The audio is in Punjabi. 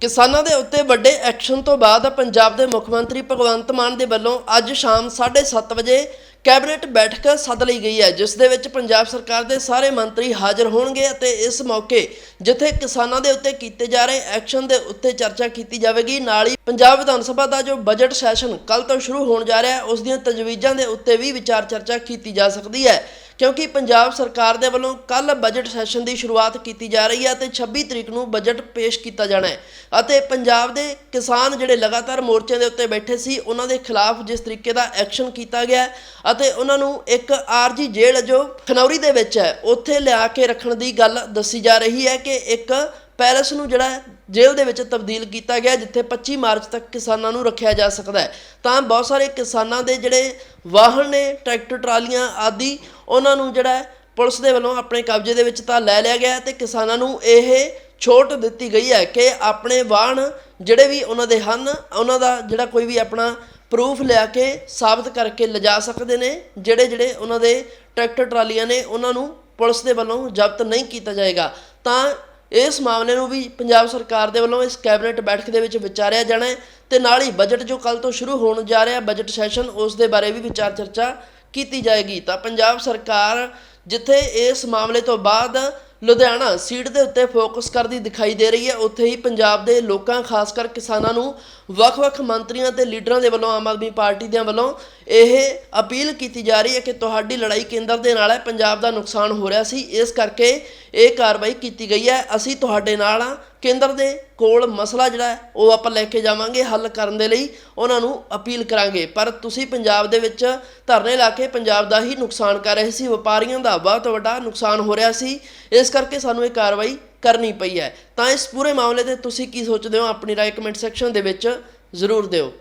ਕਿਸਾਨਾਂ ਦੇ ਉੱਤੇ ਵੱਡੇ ਐਕਸ਼ਨ ਤੋਂ ਬਾਅਦ ਪੰਜਾਬ ਦੇ ਮੁੱਖ ਮੰਤਰੀ ਭਗਵੰਤ ਮਾਨ ਦੇ ਵੱਲੋਂ ਅੱਜ ਸ਼ਾਮ 7:30 ਵਜੇ ਕੈਬਨਿਟ ਬੈਠਕ ਸੱਦ ਲਈ ਗਈ ਹੈ, ਜਿਸ ਦੇ ਵਿੱਚ ਪੰਜਾਬ ਸਰਕਾਰ ਦੇ ਸਾਰੇ ਮੰਤਰੀ ਹਾਜ਼ਰ ਹੋਣਗੇ ਅਤੇ ਇਸ ਮੌਕੇ ਜਿੱਥੇ ਕਿਸਾਨਾਂ ਦੇ ਉੱਤੇ ਕੀਤੇ ਜਾ ਰਹੇ ਐਕਸ਼ਨ ਦੇ ਉੱਤੇ ਚਰਚਾ ਕੀਤੀ ਜਾਵੇਗੀ, ਨਾਲ ਹੀ ਪੰਜਾਬ ਵਿਧਾਨ ਸਭਾ ਦਾ ਜੋ ਬਜਟ ਸੈਸ਼ਨ ਕੱਲ ਤੋਂ ਸ਼ੁਰੂ ਹੋਣ ਜਾ ਰਿਹਾ ਹੈ, ਉਸ ਦੀਆਂ ਤਜਵੀਜ਼ਾਂ ਦੇ ਉੱਤੇ ਵੀ ਵਿਚਾਰ ਚਰਚਾ ਕੀਤੀ ਜਾ ਸਕਦੀ ਹੈ। ਕਿਉਂਕਿ ਪੰਜਾਬ ਸਰਕਾਰ ਦੇ ਵੱਲੋਂ ਕੱਲ ਬਜਟ ਸੈਸ਼ਨ ਦੀ ਸ਼ੁਰੂਆਤ ਕੀਤੀ ਜਾ ਰਹੀ ਹੈ ਤੇ 26 ਤਰੀਕ ਨੂੰ ਬਜਟ ਪੇਸ਼ ਕੀਤਾ ਜਾਣਾ ਹੈ। ਅਤੇ ਪੰਜਾਬ ਦੇ ਕਿਸਾਨ ਜਿਹੜੇ ਲਗਾਤਾਰ ਮੋਰਚਿਆਂ ਦੇ ਉੱਤੇ ਬੈਠੇ ਸੀ, ਉਹਨਾਂ ਦੇ ਖਿਲਾਫ ਜਿਸ ਤਰੀਕੇ ਦਾ ਐਕਸ਼ਨ ਕੀਤਾ ਗਿਆ ਅਤੇ ਉਹਨਾਂ ਨੂੰ ਇੱਕ ਆਰਜੀ ਜੇਲ੍ਹ ਜੋ ਖਨੌਰੀ ਦੇ ਵਿੱਚ ਹੈ, ਉੱਥੇ ਲਿਆ ਕੇ ਰੱਖਣ ਦੀ ਗੱਲ ਦੱਸੀ ਜਾ ਰਹੀ ਹੈ ਕਿ ਇੱਕ ਪੈਲਸ ਨੂੰ ਜਿਹੜਾ ਜੇਲ੍ਹ ਦੇ ਵਿੱਚ ਤਬਦੀਲ ਕੀਤਾ ਗਿਆ ਜਿੱਥੇ 25 ਮਾਰਚ ਤੱਕ ਕਿਸਾਨਾਂ ਨੂੰ ਰੱਖਿਆ ਜਾ ਸਕਦਾ ਹੈ। ਤਾਂ ਬਹੁਤ ਸਾਰੇ ਕਿਸਾਨਾਂ ਦੇ ਜਿਹੜੇ ਵਾਹਨ ਨੇ, ਟਰੈਕਟਰ, ਟਰਾਲੀਆਂ ਆਦਿ, ਉਹਨਾਂ ਨੂੰ ਜਿਹੜਾ ਪੁਲਿਸ ਦੇ ਵੱਲੋਂ ਆਪਣੇ ਕਬਜ਼ੇ ਦੇ ਵਿੱਚ ਤਾਂ ਲੈ ਲਿਆ ਗਿਆ ਹੈ ਤੇ ਕਿਸਾਨਾਂ ਨੂੰ ਇਹ ਛੋਟ ਦਿੱਤੀ ਗਈ ਹੈ ਕਿ ਆਪਣੇ ਵਾਹਨ ਜਿਹੜੇ ਵੀ ਉਹਨਾਂ ਦੇ ਹਨ, ਉਹਨਾਂ ਦਾ ਜਿਹੜਾ ਕੋਈ ਵੀ ਆਪਣਾ ਪ੍ਰੂਫ ਲਿਆ ਕੇ ਸਾਬਤ ਕਰਕੇ ਲਿਜਾ ਸਕਦੇ ਨੇ, ਜਿਹੜੇ ਜਿਹੜੇ ਉਹਨਾਂ ਦੇ ਟਰੈਕਟਰ, ਟਰਾਲੀਆਂ ਨੇ, ਉਹਨਾਂ ਨੂੰ ਪੁਲਿਸ ਦੇ ਵੱਲੋਂ ਜ਼ਬਤ ਨਹੀਂ ਕੀਤਾ ਜਾਏਗਾ। ਤਾਂ ਇਸ ਮਾਮਲੇ ਨੂੰ ਵੀ ਪੰਜਾਬ ਸਰਕਾਰ ਦੇ ਵੱਲੋਂ ਇਸ ਕੈਬਨਿਟ ਬੈਠਕ ਦੇ ਵਿੱਚ ਵਿਚਾਰਿਆ ਜਾਣਾ ਹੈ ਤੇ ਨਾਲ ਹੀ ਬਜਟ ਜੋ ਕੱਲ ਤੋਂ ਸ਼ੁਰੂ ਹੋਣ ਜਾ ਰਿਹਾ, ਬਜਟ ਸੈਸ਼ਨ ਉਸ ਦੇ ਬਾਰੇ ਵੀ ਵਿਚਾਰ ਚਰਚਾ ਕੀਤੀ ਜਾਏਗੀ। ਤਾਂ ਪੰਜਾਬ ਸਰਕਾਰ ਜਿੱਥੇ ਇਸ ਮਾਮਲੇ ਤੋਂ ਬਾਅਦ ਲੁਧਿਆਣਾ ਸੀਟ ਦੇ ਉੱਤੇ ਫੋਕਸ ਕਰਦੀ ਦਿਖਾਈ ਦੇ ਰਹੀ ਹੈ। ਉੱਥੇ ਹੀ ਪੰਜਾਬ ਦੇ ਲੋਕਾਂ, ਖਾਸ ਕਰ ਕਿਸਾਨਾਂ ਨੂੰ ਵੱਖ-ਵੱਖ ਮੰਤਰੀਆਂ ਤੇ ਲੀਡਰਾਂ ਦੇ ਵੱਲੋਂ ਆਮ ਆਦਮੀ ਪਾਰਟੀ ਦੇ ਵੱਲੋਂ ਇਹ ਅਪੀਲ ਕੀਤੀ ਜਾ ਰਹੀ ਹੈ ਕਿ ਤੁਹਾਡੀ ਲੜਾਈ ਕੇਂਦਰ ਦੇ ਨਾਲ ਹੈ, ਪੰਜਾਬ ਦਾ ਨੁਕਸਾਨ ਹੋ ਰਿਹਾ ਸੀ। ਇਸ ਕਰਕੇ ਇਹ ਕਾਰਵਾਈ ਕੀਤੀ ਗਈ ਹੈ। ਅਸੀਂ ਤੁਹਾਡੇ ਨਾਲ ਆ ਕੇਂਦਰ ਦੇ ਕੋਲ ਮਸਲਾ ਜਿਹੜਾ ਹੈ, ਉਹ ਆਪਾਂ ਲੈ ਕੇ ਜਾਵਾਂਗੇ ਹੱਲ ਕਰਨ ਦੇ ਲਈ। ਉਹਨਾਂ ਨੂੰ ਅਪੀਲ ਕਰਾਂਗੇ। ਪਰ ਤੁਸੀਂ ਪੰਜਾਬ ਦੇ ਵਿੱਚ ਧਰਨੇ ਲਾ ਕੇ ਪੰਜਾਬ ਦਾ ਹੀ ਨੁਕਸਾਨ ਕਰ ਰਹੇ ਸੀ। ਵਪਾਰੀਆਂ ਦਾ ਬਹੁਤ ਵੱਡਾ ਨੁਕਸਾਨ ਹੋ ਰਿਹਾ ਸੀ। ਇਸ ਕਰਕੇ ਸਾਨੂੰ ਇਹ ਕਾਰਵਾਈ ਕਰਨੀ ਪਈ ਹੈ। ਤਾਂ ਇਸ ਪੂਰੇ ਮਾਮਲੇ ਤੇ ਤੁਸੀਂ ਕੀ ਸੋਚਦੇ ਹੋ? ਆਪਣੀ ਰਾਏ ਕਮੈਂਟ ਸੈਕਸ਼ਨ ਦੇ ਵਿੱਚ ਜ਼ਰੂਰ ਦਿਓ।